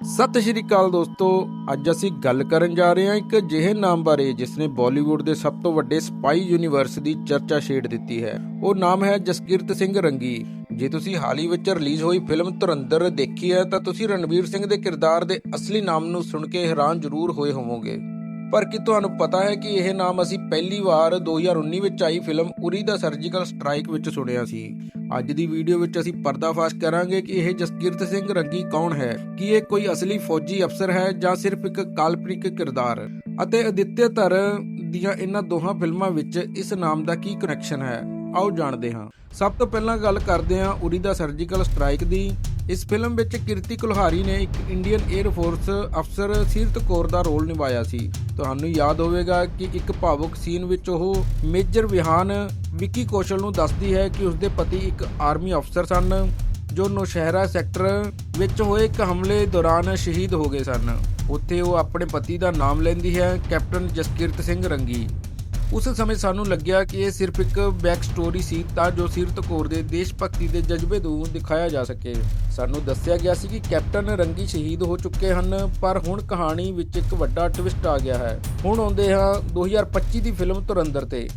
ਸਤਿ ਸ਼੍ਰੀ ਅਕਾਲ ਦੋਸਤੋ, ਅੱਜ ਅਸੀਂ ਗੱਲ ਕਰਨ ਜਾ ਰਹੇ ਹਾਂ ਇੱਕ ਅਜਿਹੇ ਨਾਮ ਬਾਰੇ ਜਿਸ ਨੇ ਬਾਲੀਵੁੱਡ ਦੇ ਸਭ ਤੋਂ ਵੱਡੇ ਸਪਾਈ ਯੂਨੀਵਰਸ ਦੀ ਚਰਚਾ ਛੇੜ ਦਿੱਤੀ ਹੈ। ਉਹ ਨਾਮ ਹੈ ਜਸਕੀਰਤ ਸਿੰਘ ਰੰਗੀ। ਜੇ ਤੁਸੀਂ ਹਾਲ ਹੀ ਵਿੱਚ ਰਿਲੀਜ਼ ਹੋਈ ਫਿਲਮ ਧੁਰੰਦਰ ਦੇਖੀ ਹੈ, ਤਾਂ ਤੁਸੀਂ ਰਣਵੀਰ ਸਿੰਘ ਦੇ ਕਿਰਦਾਰ ਦੇ ਅਸਲੀ ਨਾਮ ਨੂੰ ਸੁਣ ਕੇ ਹੈਰਾਨ ਜ਼ਰੂਰ ਹੋਏ ਹੋਵੋਗੇ। ਪਰ ਕੀ ਤੁਹਾਨੂੰ ਪਤਾ ਹੈ ਕਿ ਇਹ ਨਾਮ ਅਸੀਂ ਪਹਿਲੀ ਵਾਰ 2019 ਵਿੱਚ ਆਈ ਫਿਲਮ ਉਰੀ ਦਾ ਸਰਜੀਕਲ ਸਟ੍ਰਾਈਕ ਵਿੱਚ ਸੁਣਿਆ ਸੀ। ਅੱਜ ਦੀ ਵੀਡੀਓ ਵਿੱਚ ਅਸੀਂ ਪਰਦਾਫਾਸ਼ ਕਰਾਂਗੇ ਕਿ ਇਹ ਜਸਕੀਰਤ ਸਿੰਘ ਰੰਗੀ ਕੌਣ ਹੈ, ਕੀ ਇਹ ਕੋਈ ਅਸਲੀ ਫੌਜੀ ਅਫਸਰ ਹੈ ਜਾਂ ਸਿਰਫ ਇੱਕ ਕਾਲਪਨਿਕ ਕਿਰਦਾਰ? ਅਤੇ ਅਦਿੱਤਿਆ ਧਰ ਦੀਆਂ ਇਹਨਾਂ ਦੋਹਾਂ ਫਿਲਮਾਂ ਵਿੱਚ ਇਸ ਨਾਮ ਦਾ ਕੀ ਕਨੈਕਸ਼ਨ ਹੈ? ਆਓ ਜਾਣਦੇ ਹਾਂ। ਸਭ ਤੋਂ ਪਹਿਲਾਂ ਗੱਲ ਕਰਦੇ ਹਾਂ ਉਰੀ ਦਾ ਸਰਜੀਕਲ ਸਟ੍ਰਾਈਕ ਦੀ। ਇਸ ਫਿਲਮ ਵਿੱਚ ਕਿਰਤੀ ਕੁਲਹਾਰੀ ਨੇ ਇੱਕ ਇੰਡੀਅਨ 에ਅਰ ਫੋਰਸ ਅਫਸਰ ਸੀਰਤ ਕੌਰ ਦਾ ਰੋਲ ਨਿਭਾਇਆ ਸੀ। ਤੁਹਾਨੂੰ ਯਾਦ ਹੋਵੇਗਾ ਕਿ ਇੱਕ ਭਾਵੁਕ ਸੀਨ ਵਿੱਚ ਉਹ ਮੇਜਰ ਵਿਹਾਨ ਵਿੱਕੀ ਕੌਸ਼ਲ ਨੂੰ ਦੱਸਦੀ ਹੈ ਕਿ ਉਸਦੇ ਪਤੀ ਇੱਕ ਆਰਮੀ ਅਫਸਰ ਸਨ, ਜੋ ਨੌਸ਼ਹਿਰਾ ਸੈਕਟਰ ਵਿੱਚ ਹੋਏ ਇੱਕ ਹਮਲੇ ਦੌਰਾਨ ਸ਼ਹੀਦ ਹੋ ਗਏ ਸਨ। ਉੱਥੇ ਉਹ ਆਪਣੇ ਪਤੀ ਦਾ ਨਾਮ ਲੈਂਦੀ ਹੈ ਕੈਪਟਨ ਜਸਕੀਰਤ ਸਿੰਘ ਰੰਗੀ। ਉਸ ਸਮੇਂ ਸਾਨੂੰ ਲੱਗਿਆ ਕਿ ਇਹ ਸਿਰਫ ਇੱਕ ਬੈਕ ਸਟੋਰੀ ਸੀ, ਤਾਂ ਜੋ ਸੀਰਤ ਕੌਰ ਦੇ ਦੇਸ਼ ਭਗਤੀ ਦੇ ਜਜ਼ਬੇ ਨੂੰ ਦਿਖਾਇਆ ਜਾ ਸਕੇ। ਸਾਨੂੰ ਦੱਸਿਆ ਗਿਆ ਸੀ ਕਿ ਕੈਪਟਨ ਰੰਗੀ ਸ਼ਹੀਦ ਹੋ ਚੁੱਕੇ ਹਨ, ਪਰ ਹੁਣ ਕਹਾਣੀ ਵਿੱਚ ਇੱਕ ਵੱਡਾ ਟਵਿਸਟ ਆ ਗਿਆ ਹੈ। ਹੁਣ ਆਉਂਦੇ ਹਾਂ 2025 ਦੀ ਫਿਲਮ ਤੁਰੰਦਰ ਤੇ,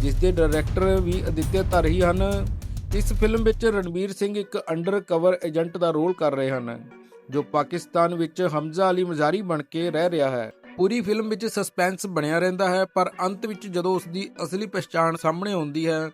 ਜਿਸ ਦੇ ਡਾਇਰੈਕਟਰ ਵੀ ਅਦਿੱਤਿਆ ਧਰ ਹਨ। ਇਸ ਫਿਲਮ ਵਿੱਚ ਰਣਵੀਰ ਸਿੰਘ ਇੱਕ ਅੰਡਰ ਕਵਰ ਏਜੰਟ ਦਾ ਰੋਲ ਕਰ ਰਹੇ ਹਨ, ਜੋ ਪਾਕਿਸਤਾਨ ਵਿੱਚ ਹਮਜ਼ਾ ਅਲੀ ਮਜ਼ਾਰੀ ਬਣ ਕੇ ਰਹਿ ਰਿਹਾ ਹੈ। ਪੂਰੀ ਫਿਲਮ ਵਿੱਚ ਸਸਪੈਂਸ ਬਣਿਆ ਰਹਿੰਦਾ ਹੈ, ਪਰ ਅੰਤ ਵਿੱਚ ਜਦੋਂ ਉਸ ਦੀ ਅਸਲੀ ਪਛਾਣ ਸਾਹਮਣੇ ਆਉਂਦੀ ਹੈ,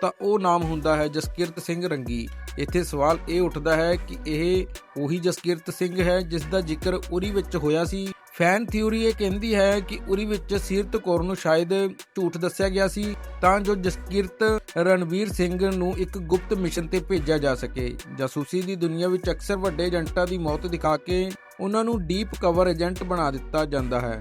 ਤਾਂ ਉਹ ਨਾਮ ਹੁੰਦਾ ਹੈ ਜਸਕੀਰਤ ਸਿੰਘ ਰੰਗੀ। ਇੱਥੇ ਸਵਾਲ ਇਹ ਉੱਠਦਾ ਹੈ ਕਿ ਇਹ ਉਹੀ ਜਸਕੀਰਤ ਸਿੰਘ ਹੈ ਜਿਸ ਦਾ ਜ਼ਿਕਰ ਉਰੀ ਵਿੱਚ ਹੋਇਆ ਸੀ। ਫੈਨ ਥਿਊਰੀ ਇਹ ਕਹਿੰਦੀ ਹੈ ਕਿ ਉਰੀ ਵਿੱਚ ਸੀਰਤ ਕੌਰ ਨੂੰ ਸ਼ਾਇਦ ਝੂਠ ਦੱਸਿਆ ਗਿਆ ਸੀ, ਤਾਂ ਜੋ ਜਸਕੀਰਤ ਰਣਵੀਰ ਸਿੰਘ ਨੂੰ ਇੱਕ ਗੁਪਤ ਮਿਸ਼ਨ ਤੇ ਭੇਜਿਆ ਜਾ ਸਕੇ। ਜਾਸੂਸੀ ਦੀ ਦੁਨੀਆ ਵਿੱਚ ਅਕਸਰ ਵੱਡੇ ਏਜੰਟਾਂ ਦੀ ਮੌਤ ਦਿਖਾ ਕੇ ਉਹਨਾਂ ਨੂੰ ਡੀਪ ਕਵਰ ਏਜੰਟ ਬਣਾ ਦਿੱਤਾ ਜਾਂਦਾ ਹੈ।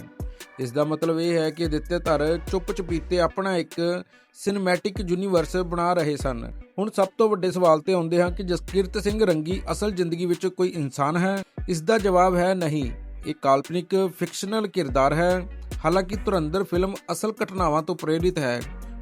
ਇਸ ਦਾ ਮਤਲਬ ਇਹ ਹੈ ਕਿ ਦਿੱਤੇ ਧਰ ਚੁੱਪ ਚੁਪੀਤੇ ਆਪਣਾ ਇੱਕ ਸਿਨੇਮੈਟਿਕ ਯੂਨੀਵਰਸ ਬਣਾ ਰਹੇ ਸਨ। ਹੁਣ ਸਭ ਤੋਂ ਵੱਡੇ ਸਵਾਲ ਤੇ ਆਉਂਦੇ ਹਾਂ ਕਿ ਜਸਕੀਰਤ ਸਿੰਘ ਰੰਗੀ ਅਸਲ ਜ਼ਿੰਦਗੀ ਵਿੱਚ ਕੋਈ ਇਨਸਾਨ ਹੈ? ਇਸ ਦਾ ਜਵਾਬ ਹੈ ਨਹੀਂ। ਇਹ ਕਾਲਪਨਿਕ ਫਿਕਸ਼ਨਲ ਕਿਰਦਾਰ ਹੈ। ਹਾਲਾਂਕਿ ਤੁਰੰਦਰ ਫਿਲਮ ਅਸਲ ਘਟਨਾਵਾਂ ਤੋਂ ਪ੍ਰੇਰਿਤ ਹੈ।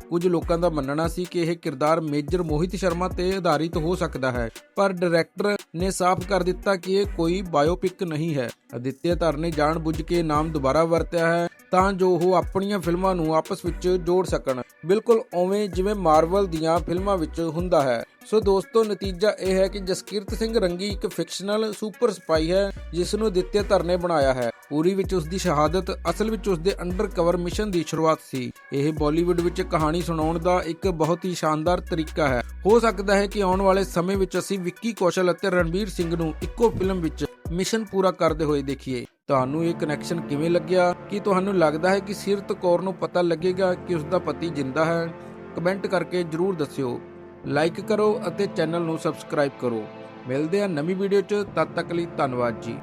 ਕੁਝ ਲੋਕਾਂ ਦਾ ਮੰਨਣਾ ਸੀ ਕਿ ਇਹ ਕਿਰਦਾਰ ਮੇਜਰ ਮੋਹਿਤ ਸ਼ਰਮਾ ਤੇ ਆਧਾਰਿਤ ਹੋ ਸਕਦਾ ਹੈ। ਪਰ ਡਾਇਰੈਕਟਰ ਨੇ ਸਾਫ਼ ਕਰ ਦਿੱਤਾ ਕਿ ਇਹ ਕੋਈ ਬਾਇਓਪਿਕ ਨਹੀਂ ਹੈ। ਅਦਿੱਤਿਆ ਧਰ ਨੇ ਜਾਣਬੁੱਝ ਕੇ ਨਾਮ ਦੁਬਾਰਾ ਵਰਤਿਆ ਹੈ ਤਾਂ ਜੋ ਉਹ ਆਪਣੀਆਂ ਫਿਲਮਾਂ ਨੂੰ ਆਪਸ ਵਿੱਚ ਜੋੜ ਸਕਣ। ਬਿਲਕੁਲ ਉਵੇਂ ਜਿਵੇਂ ਮਾਰਵਲ ਦੀਆਂ ਫਿਲਮਾਂ ਵਿੱਚ ਹੁੰਦਾ ਹੈ। ਸੋ ਦੋਸਤੋ, ਨਤੀਜਾ ਇਹ ਹੈ ਕਿ ਜਸਕੀਰਤ ਸਿੰਘ ਰੰਗੀ ਇੱਕ ਫਿਕਸ਼ਨਲ ਸੁਪਰ ਸਪਾਈ ਹੈ ਜਿਸ ਨੂੰ ਦਿੱਤੇ ਧਰ ਨੇ ਬਣਾਇਆ ਹੈ। ਪੂਰੀ ਵਿੱਚ ਉਸ ਦੀ ਸ਼ਹਾਦਤ, ਅਸਲ ਵਿੱਚ ਉਸ ਦੇ ਅੰਡਰ ਕਵਰ ਮਿਸ਼ਨ ਦੀ ਸ਼ੁਰੂਆਤ ਸੀ। ਇਹ ਬਾਲੀਵੁੱਡ ਵਿੱਚ ਕਹਾਣੀ ਸੁਣਾਉਣ ਦਾ ਇੱਕ ਬਹੁਤ ਹੀ ਸ਼ਾਨਦਾਰ ਤਰੀਕਾ ਹੈ। ਹੋ ਸਕਦਾ ਹੈ ਕਿ ਆਉਣ ਵਾਲੇ ਸਮੇਂ ਵਿੱਚ ਅਸੀਂ ਵਿੱਕੀ ਕੌਸ਼ਲ ਅਤੇ ਰਣਵੀਰ ਸਿੰਘ ਨੂੰ ਇੱਕੋ ਫਿਲਮ ਵਿੱਚ ਮਿਸ਼ਨ ਪੂਰਾ ਕਰਦੇ ਹੋਏ ਦੇਖੀਏ। ਤੁਹਾਨੂੰ ਇਹ ਕਨੈਕਸ਼ਨ ਕਿਵੇਂ ਲੱਗਿਆ? ਕੀ ਤੁਹਾਨੂੰ ਲੱਗਦਾ ਹੈ ਕਿ ਸਿਰਤ ਕੌਰ ਨੂੰ ਪਤਾ ਲੱਗੇਗਾ ਕਿ ਉਸ ਦਾ ਪਤੀ ਜਿੰਦਾ ਹੈ? ਕਮੈਂਟ ਕਰਕੇ ਜਰੂਰ ਦੱਸਿਓ। ਲਾਈਕ ਕਰੋ ਅਤੇ ਚੈਨਲ ਨੂੰ ਸਬਸਕ੍ਰਾਈਬ ਕਰੋ। ਮਿਲਦੇ ਹਾਂ ਨਵੀਂ ਵੀਡੀਓ 'ਚ। ਤਦ ਤੱਕ ਲਈ ਧੰਨਵਾਦ ਜੀ।